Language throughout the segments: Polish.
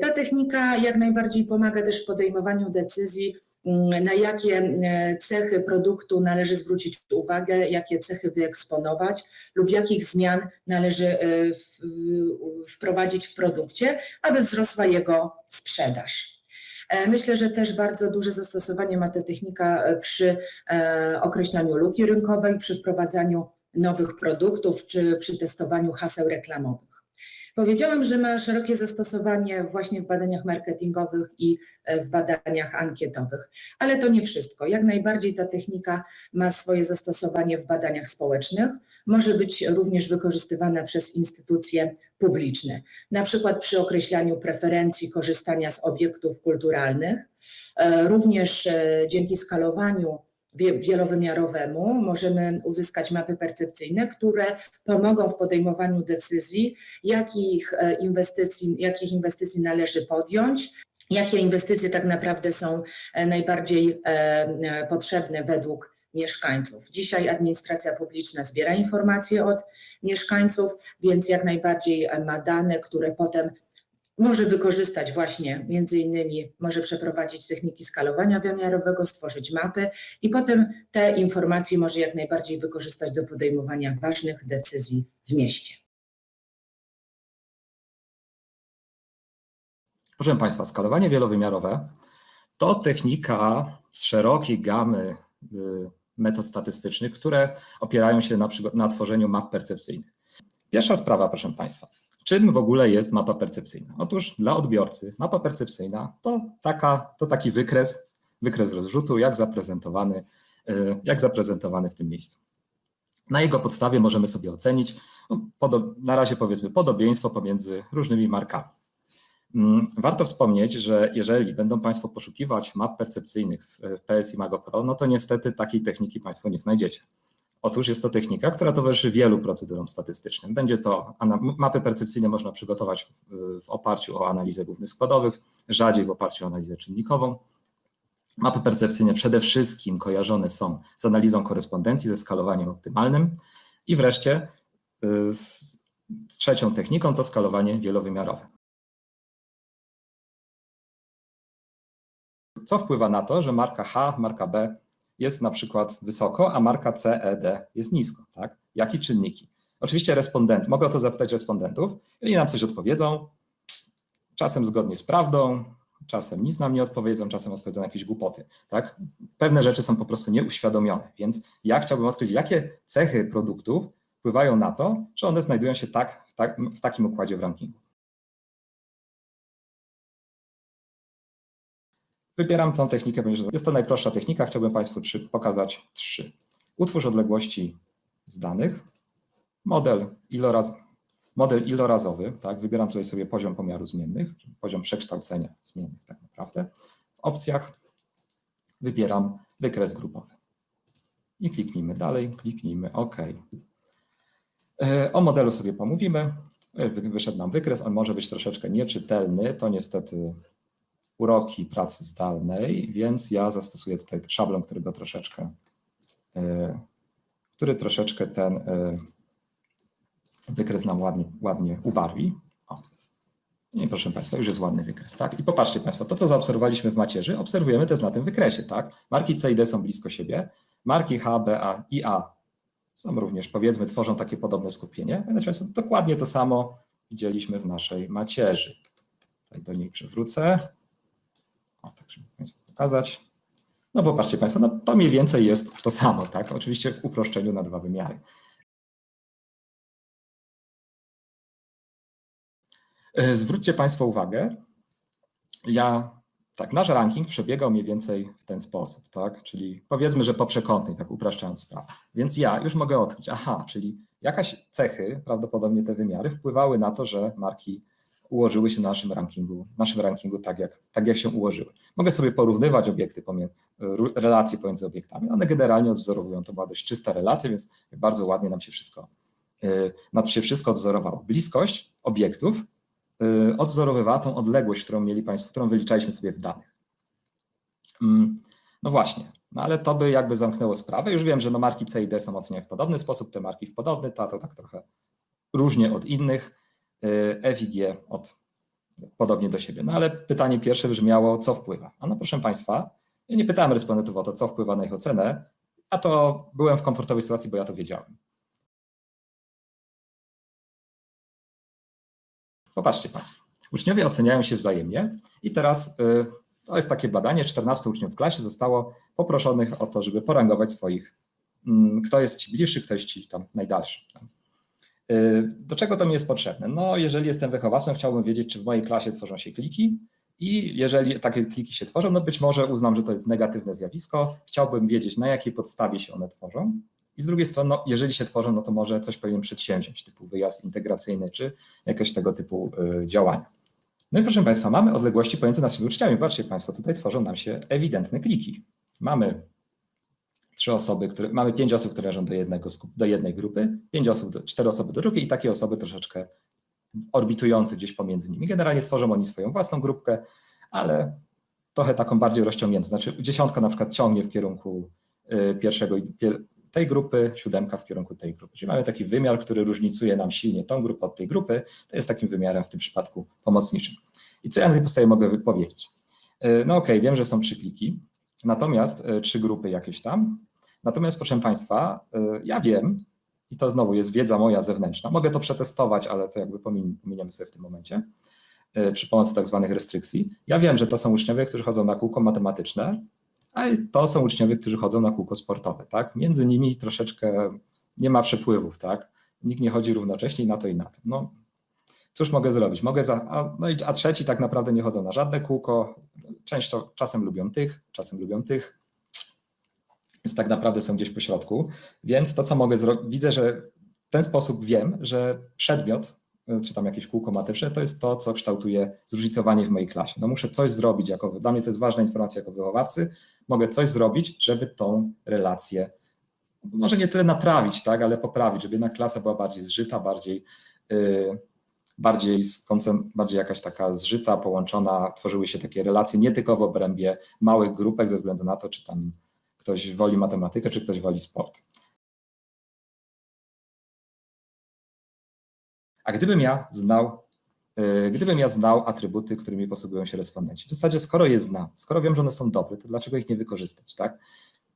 Ta technika jak najbardziej pomaga też w podejmowaniu decyzji, mm, na jakie e, cechy produktu należy zwrócić uwagę, jakie cechy wyeksponować lub jakich zmian należy e, wprowadzić w produkcie, aby wzrosła jego sprzedaż. E, Myślę, że też bardzo duże zastosowanie ma ta technika przy określaniu luki rynkowej, przy wprowadzaniu nowych produktów czy przy testowaniu haseł reklamowych. Powiedziałam, że ma szerokie zastosowanie właśnie w badaniach marketingowych i e, w badaniach ankietowych, ale to nie wszystko. Jak najbardziej ta technika ma swoje zastosowanie w badaniach społecznych, może być również wykorzystywana przez instytucje publiczne, na przykład przy określaniu preferencji korzystania z obiektów kulturalnych. E, Również e, dzięki skalowaniu wielowymiarowemu możemy uzyskać mapy percepcyjne, które pomogą w podejmowaniu decyzji, jakich e, inwestycji, jakich inwestycji należy podjąć, jakie inwestycje tak naprawdę są e, najbardziej e, potrzebne według mieszkańców. Dzisiaj administracja publiczna zbiera informacje od mieszkańców, więc jak najbardziej ma dane, które potem może wykorzystać właśnie między innymi może przeprowadzić techniki skalowania wymiarowego, stworzyć mapy i potem te informacje może jak najbardziej wykorzystać do podejmowania ważnych decyzji w mieście. Proszę Państwa, skalowanie wielowymiarowe to technika z szerokiej gamy y, metod statystycznych, które opierają się na, na tworzeniu map percepcyjnych. Pierwsza sprawa, proszę Państwa. Czym w ogóle jest mapa percepcyjna? Otóż dla odbiorcy mapa percepcyjna to, taka, to taki wykres, wykres rozrzutu, jak zaprezentowany, y, jak zaprezentowany w tym miejscu. Na jego podstawie możemy sobie ocenić, no, na razie powiedzmy, podobieństwo pomiędzy różnymi markami. Mm, Warto wspomnieć, że jeżeli będą Państwo poszukiwać map percepcyjnych w w PSI Mago Pro, no to niestety takiej techniki Państwo nie znajdziecie. Otóż jest to technika, która towarzyszy wielu procedurom statystycznym. Będzie to mapy percepcyjne można przygotować w, w oparciu o analizę głównych składowych, rzadziej w oparciu o analizę czynnikową. Mapy percepcyjne przede wszystkim kojarzone są z analizą korespondencji, ze skalowaniem optymalnym i wreszcie y, z, z trzecią techniką to skalowanie wielowymiarowe. co wpływa na to, że marka H, marka B jest na przykład wysoko, a marka C, E, D jest nisko, tak? Jakie czynniki? Oczywiście respondent, mogę o to zapytać respondentów, jeżeli nam coś odpowiedzą, czasem zgodnie z prawdą, czasem nic nam nie odpowiedzą, czasem odpowiedzą jakieś głupoty, tak? Pewne rzeczy są po prostu nieuświadomione, więc ja chciałbym odkryć, jakie cechy produktów wpływają na to, że one znajdują się tak, w, tak, w takim układzie w rankingu. Wybieram tą technikę, ponieważ jest to najprostsza technika. Chciałbym Państwu trzy, pokazać trzy. Utwórz odległości z danych, model, iloraz, model ilorazowy, tak, wybieram tutaj sobie poziom pomiaru zmiennych, poziom przekształcenia zmiennych tak naprawdę. W opcjach wybieram wykres grupowy. I kliknijmy dalej, kliknijmy OK. E, O modelu sobie pomówimy. E, wy- Wyszedł nam wykres, on może być troszeczkę nieczytelny, to niestety uroki pracy zdalnej, więc ja zastosuję tutaj szablon, który go troszeczkę, e, który troszeczkę ten e, wykres nam ładnie, ładnie ubarwi. O. I proszę Państwa, już jest ładny wykres, tak? I popatrzcie Państwo, to co zaobserwowaliśmy w macierzy, obserwujemy też na tym wykresie, tak? Marki C i D są blisko siebie, marki H, B, A i A są również, powiedzmy, tworzą takie podobne skupienie. Pamiętajcie Państwo, dokładnie to samo widzieliśmy w naszej macierzy. Tutaj do niej przywrócę. O, tak, żeby Państwu pokazać. No popatrzcie Państwo, no to mniej więcej jest to samo, tak? Oczywiście w uproszczeniu na dwa wymiary. E, Zwróćcie Państwo uwagę, ja, tak, nasz ranking przebiegał mniej więcej w ten sposób, tak? Czyli powiedzmy, że po przekątnej, tak upraszczając sprawę. Więc ja już mogę odkryć, aha, czyli jakaś cechy, prawdopodobnie te wymiary, wpływały na to, że marki ułożyły się na naszym rankingu, naszym rankingu tak jak, tak, jak się ułożyły. Mogę sobie porównywać obiekty, relacje pomiędzy obiektami. One generalnie odwzorowują, to była dość czysta relacja, więc bardzo ładnie nam się wszystko, yy, nam się wszystko odwzorowało. Bliskość obiektów yy, odwzorowywała tą odległość, którą mieli Państwo, którą wyliczaliśmy sobie w danych. Mm, No właśnie, no ale to by jakby zamknęło sprawę. Już wiem, że no marki C i D są oceniane w podobny sposób, te marki w podobny, ta to tak trochę różnie od innych. E, FIG od podobnie do siebie. No ale pytanie pierwsze brzmiało, co wpływa? A no proszę Państwa, ja nie pytałem respondentów o to, co wpływa na ich ocenę, a to byłem w komfortowej sytuacji, bo ja to wiedziałem. Popatrzcie Państwo. Uczniowie oceniają się wzajemnie i teraz y, to jest takie badanie, 14 uczniów w klasie zostało poproszonych o to, żeby porangować swoich, mm, kto jest ci bliższy, kto jest ci tam najdalszy. Y, Do czego to mi jest potrzebne? No, jeżeli jestem wychowawcą, chciałbym wiedzieć, czy w mojej klasie tworzą się kliki i jeżeli takie kliki się tworzą, no być może uznam, że to jest negatywne zjawisko, chciałbym wiedzieć, na jakiej podstawie się one tworzą. I z drugiej strony, no, jeżeli się tworzą, no to może coś powinien przedsięwziąć, typu wyjazd integracyjny, czy jakieś tego typu y, działania. No i proszę Państwa, mamy odległości pomiędzy naszymi uczniami. Patrzcie Państwo, tutaj tworzą nam się ewidentne kliki. Mamy trzy osoby, które, mamy pięć osób, które należą do, jednego, do jednej grupy, pięć osób, do, cztery osoby do drugiej i takie osoby troszeczkę orbitujące gdzieś pomiędzy nimi. Generalnie tworzą oni swoją własną grupkę, ale trochę taką bardziej rozciągniętą. Znaczy dziesiątka na przykład ciągnie w kierunku y, pierwszego, tej grupy, siódemka w kierunku tej grupy. Czyli mamy taki wymiar, który różnicuje nam silnie tą grupę od tej grupy, to jest takim wymiarem w tym przypadku pomocniczym. I co ja na tej podstawie mogę wypowiedzieć? Y, No okej, wiem, że są trzy kliki, natomiast y, trzy grupy jakieś tam. Natomiast proszę Państwa, y, ja wiem, i to znowu jest wiedza moja zewnętrzna, mogę to przetestować, ale to jakby pomin- pominiemy sobie w tym momencie, y, przy pomocy tak zwanych restrykcji. Ja wiem, że to są uczniowie, którzy chodzą na kółko matematyczne, a to są uczniowie, którzy chodzą na kółko sportowe, tak? Między nimi troszeczkę nie ma przepływów, tak? Nikt nie chodzi równocześnie na to i na to. No, cóż mogę zrobić? Mogę za, a, no i, a trzeci tak naprawdę nie chodzą na żadne kółko. Często czasem lubią tych, czasem lubią tych. Więc tak naprawdę są gdzieś po środku. Więc to, co mogę zrobić, widzę, że w ten sposób wiem, że przedmiot, y, czy tam jakieś kółko matyczne, to jest to, co kształtuje zróżnicowanie w mojej klasie. No muszę coś zrobić, jako, dla mnie to jest ważna informacja jako wychowawcy, mogę coś zrobić, żeby tą relację może nie tyle naprawić, tak, ale poprawić, żeby jednak klasa była bardziej zżyta, bardziej, yy, bardziej, bardziej jakaś taka zżyta, połączona, tworzyły się takie relacje nie tylko w obrębie małych grupek ze względu na to, czy tam ktoś woli matematykę, czy ktoś woli sport. A gdybym ja znał, yy, gdybym ja znał atrybuty, którymi posługują się respondenci, w zasadzie skoro je znam, skoro wiem, że one są dobre, to dlaczego ich nie wykorzystać, tak?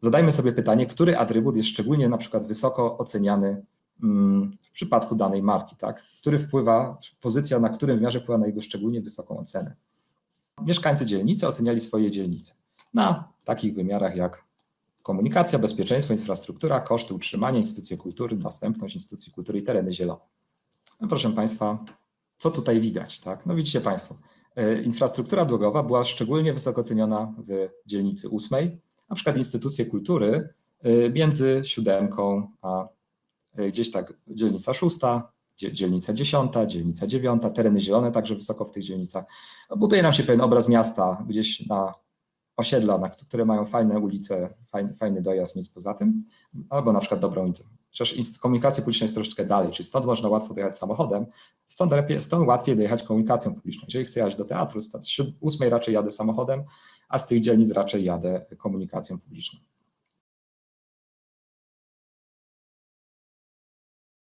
Zadajmy sobie pytanie, który atrybut jest szczególnie na przykład wysoko oceniany mm, w przypadku danej marki, tak? Który wpływa, pozycja na którym wymiarze wpływa na jego szczególnie wysoką ocenę. Mieszkańcy dzielnicy oceniali swoje dzielnice na takich wymiarach jak komunikacja, bezpieczeństwo, infrastruktura, koszty utrzymania, instytucje kultury, dostępność instytucji kultury i tereny zielone. No proszę Państwa, co tutaj widać? Tak? No widzicie Państwo, e, infrastruktura drogowa była szczególnie wysoko oceniona w dzielnicy ósmej, na przykład instytucje kultury y, między siódemką a y, gdzieś tak dzielnica szósta, dzie- dzielnica dziesiąta, dzielnica dziewiąta, tereny zielone także wysoko w tych dzielnicach. Buduje nam się pewien obraz miasta gdzieś na osiedla, które mają fajne ulice, fajny, fajny dojazd, nic poza tym, albo na przykład dobrą Przecież komunikacja publiczna jest troszeczkę dalej, czyli stąd można łatwo dojechać samochodem, stąd, lepiej, stąd łatwiej dojechać komunikacją publiczną. Jeżeli chcę jechać do teatru, z siód- ósmej raczej jadę samochodem, a z tych dzielnic raczej jadę komunikacją publiczną.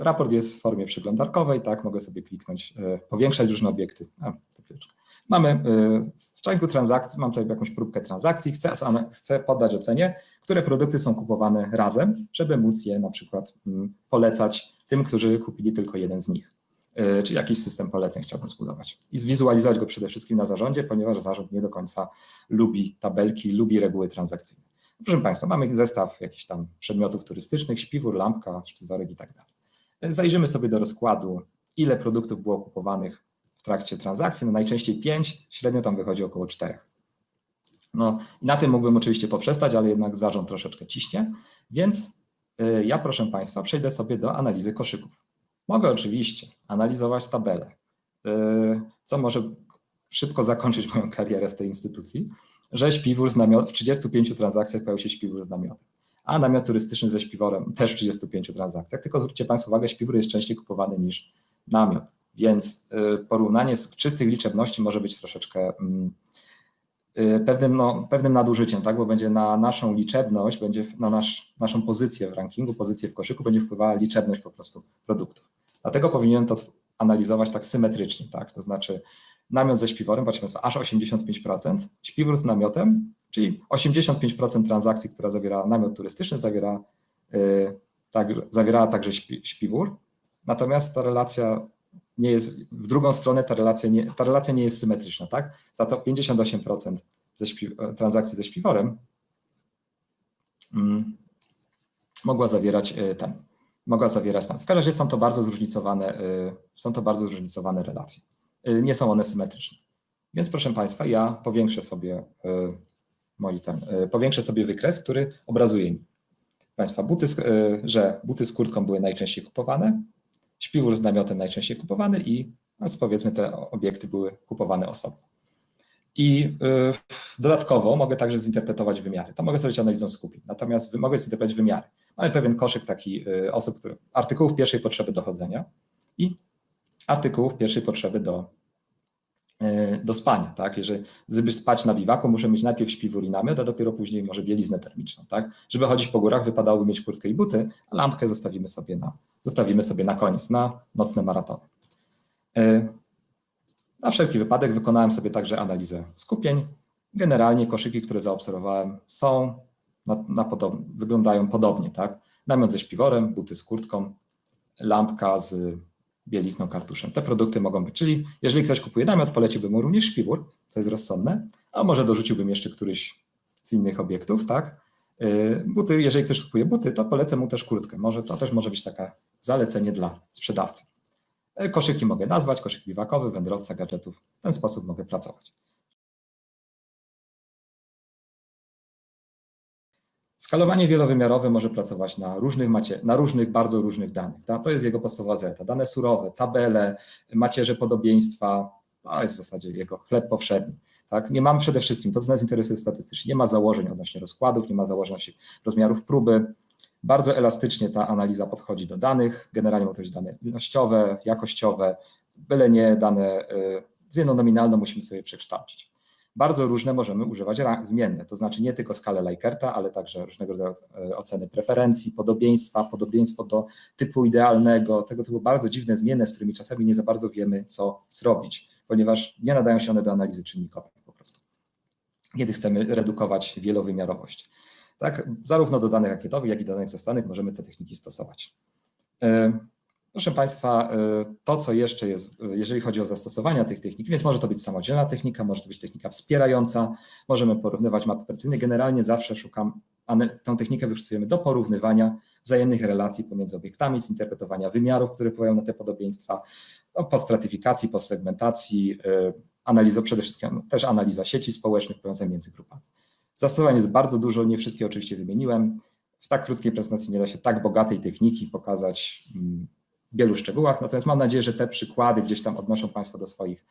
Raport jest w formie przeglądarkowej, tak, mogę sobie kliknąć, e, powiększać różne obiekty. A, chwileczkę. Mamy e, w ciągu transakcji, mam tutaj jakąś próbkę transakcji, chcę, chcę poddać ocenie, które produkty są kupowane razem, żeby móc je na przykład mm, polecać tym, którzy kupili tylko jeden z nich. E, Czyli jakiś system poleceń chciałbym zbudować. I zwizualizować go przede wszystkim na zarządzie, ponieważ zarząd nie do końca lubi tabelki, lubi reguły transakcyjne. Proszę Państwa, mamy zestaw jakichś tam przedmiotów turystycznych, śpiwór, lampka, scyzoryk i tak dalej. Zajrzymy sobie do rozkładu, ile produktów było kupowanych w trakcie transakcji. No najczęściej 5, średnio tam wychodzi około 4. No i na tym mógłbym oczywiście poprzestać, ale jednak zarząd troszeczkę ciśnie, więc y, ja proszę Państwa przejdę sobie do analizy koszyków. Mogę oczywiście analizować tabelę, y, co może szybko zakończyć moją karierę w tej instytucji, że śpiwór z namiot, w 35 transakcjach pojawił się śpiwór z namiotem, a namiot turystyczny ze śpiworem też w 35 transakcjach. Tylko zwróćcie Państwo uwagę, śpiwór jest częściej kupowany niż namiot, więc y, porównanie z czystych liczebności może być troszeczkę mm, y, pewnym, no, pewnym nadużyciem, tak? bo będzie na naszą liczebność, będzie na nasz, naszą pozycję w rankingu, pozycję w koszyku będzie wpływała liczebność po prostu produktów. Dlatego powinienem to analizować tak symetrycznie, tak? to znaczy namiot ze śpiworem, patrzcie Państwo, aż 85%, śpiwór z namiotem, czyli 85% transakcji, która zawiera namiot turystyczny, zawiera, yy, tak, zawierała także śpi, śpiwór. Natomiast ta relacja nie jest, w drugą stronę ta relacja nie, ta relacja nie jest symetryczna, tak? Za to 58% ze śpi, transakcji ze śpiworem mm, mogła zawierać y, ten, mogła zawierać tam. W każdym razie są to bardzo zróżnicowane, y, są to bardzo zróżnicowane relacje. Nie są one symetryczne. Więc proszę Państwa, ja powiększę sobie moi ten, y, powiększę sobie wykres, który obrazuje mi. Państwa, buty, y, że buty z kurtką były najczęściej kupowane, śpiwór z namiotem najczęściej kupowany i no, powiedzmy te obiekty były kupowane osobno. I y, dodatkowo mogę także zinterpretować wymiary. To mogę zrobić analizą skupień. Natomiast mogę zinterpretować wymiary. Mamy pewien koszyk taki osób, które, artykułów pierwszej potrzeby dochodzenia i artykułów pierwszej potrzeby do, do spania. Tak? Jeżeli żeby spać na biwaku, muszę mieć najpierw śpiwór i namiot, a dopiero później może bieliznę termiczną. Tak? Żeby chodzić po górach, wypadałoby mieć kurtkę i buty, a lampkę zostawimy sobie na, zostawimy sobie na koniec, na nocne maratony. Y, Na wszelki wypadek wykonałem sobie także analizę skupień. Generalnie koszyki, które zaobserwowałem, są na, na podob, wyglądają podobnie. Tak? Namiot ze śpiworem, buty z kurtką, lampka z bielizną, kartuszem. Te produkty mogą być. Czyli jeżeli ktoś kupuje namiot, poleciłbym mu również śpiwór, co jest rozsądne, a może dorzuciłbym jeszcze któryś z innych obiektów, tak? Yy, Buty, jeżeli ktoś kupuje buty, to polecę mu też kurtkę. Może to też może być takie zalecenie dla sprzedawcy. Yy, Koszyki mogę nazwać, koszyk biwakowy, wędrowca, gadżetów. W ten sposób mogę pracować. Skalowanie wielowymiarowe może pracować na różnych, macie, na różnych, bardzo różnych danych. tak? To jest jego podstawowa zaleta. Dane surowe, tabele, macierze podobieństwa, to jest w zasadzie jego chleb powszedni. Tak? Nie mamy przede wszystkim, to co nas interesuje statystycznie, nie ma założeń odnośnie rozkładów, nie ma założeń odnośnie rozmiarów próby. Bardzo elastycznie ta analiza podchodzi do danych. Generalnie mogą to być dane ilościowe, jakościowe, byle nie dane y, z jedną nominalną musimy sobie przekształcić. Bardzo różne możemy używać zmienne, to znaczy nie tylko skalę Likert,a ale także różnego rodzaju y, oceny preferencji, podobieństwa, podobieństwo do typu idealnego, tego typu bardzo dziwne zmienne, z którymi czasami nie za bardzo wiemy, co zrobić, ponieważ nie nadają się one do analizy czynnikowej po prostu, kiedy chcemy redukować wielowymiarowość. Tak, zarówno do danych ankietowych, jak i danych zastanych możemy te techniki stosować. Proszę Państwa, e, to co jeszcze jest, e, jeżeli chodzi o zastosowania tych technik, więc może to być samodzielna technika, może to być technika wspierająca, możemy porównywać mapy operacyjne. Generalnie zawsze szukam, tę technikę wykorzystujemy do porównywania wzajemnych relacji pomiędzy obiektami, zinterpretowania wymiarów, które wpływają na te podobieństwa, no, po stratyfikacji, po segmentacji, e, analiza przede wszystkim też analiza sieci społecznych, powiązań między grupami. Zastosowań jest bardzo dużo, nie wszystkie oczywiście wymieniłem. W tak krótkiej prezentacji nie da się tak bogatej techniki pokazać mm, wielu szczegółach, natomiast mam nadzieję, że te przykłady gdzieś tam odnoszą Państwo do swoich,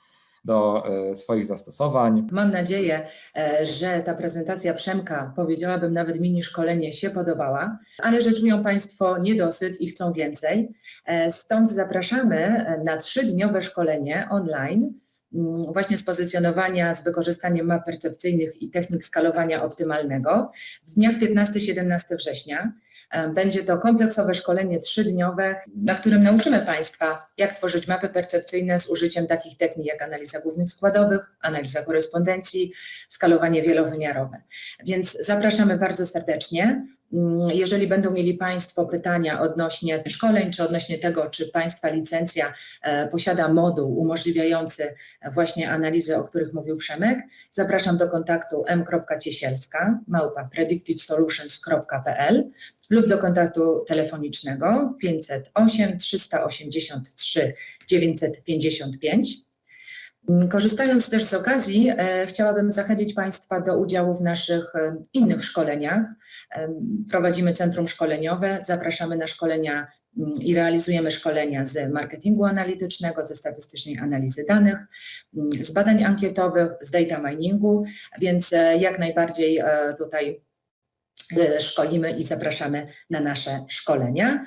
do e, swoich zastosowań. Mam nadzieję, e, że ta prezentacja Przemka, powiedziałabym nawet mini szkolenie, się podobała, ale że czują Państwo niedosyt i chcą więcej. E, Stąd zapraszamy na trzydniowe szkolenie online, mm, właśnie z pozycjonowania z wykorzystaniem map percepcyjnych i technik skalowania optymalnego w dniach 15-17 września. E, Będzie to kompleksowe szkolenie trzydniowe, na którym nauczymy Państwa, jak tworzyć mapy percepcyjne z użyciem takich technik jak analiza głównych składowych, analiza korespondencji, skalowanie wielowymiarowe. Więc zapraszamy bardzo serdecznie. Mm, Jeżeli będą mieli Państwo pytania odnośnie szkoleń, czy odnośnie tego, czy Państwa licencja e, posiada moduł umożliwiający właśnie analizy, o których mówił Przemek, zapraszam do kontaktu m.ciesielska małpa predictivesolutions.pl lub do kontaktu telefonicznego 508 383 955. Korzystając też z okazji, e, chciałabym zachęcić Państwa do udziału w naszych e, innych szkoleniach. Em, Prowadzimy centrum szkoleniowe, zapraszamy na szkolenia mm, i realizujemy szkolenia z marketingu analitycznego, ze statystycznej analizy danych, mm, z badań ankietowych, z data miningu, więc e, jak najbardziej e, tutaj e, szkolimy i zapraszamy na nasze szkolenia.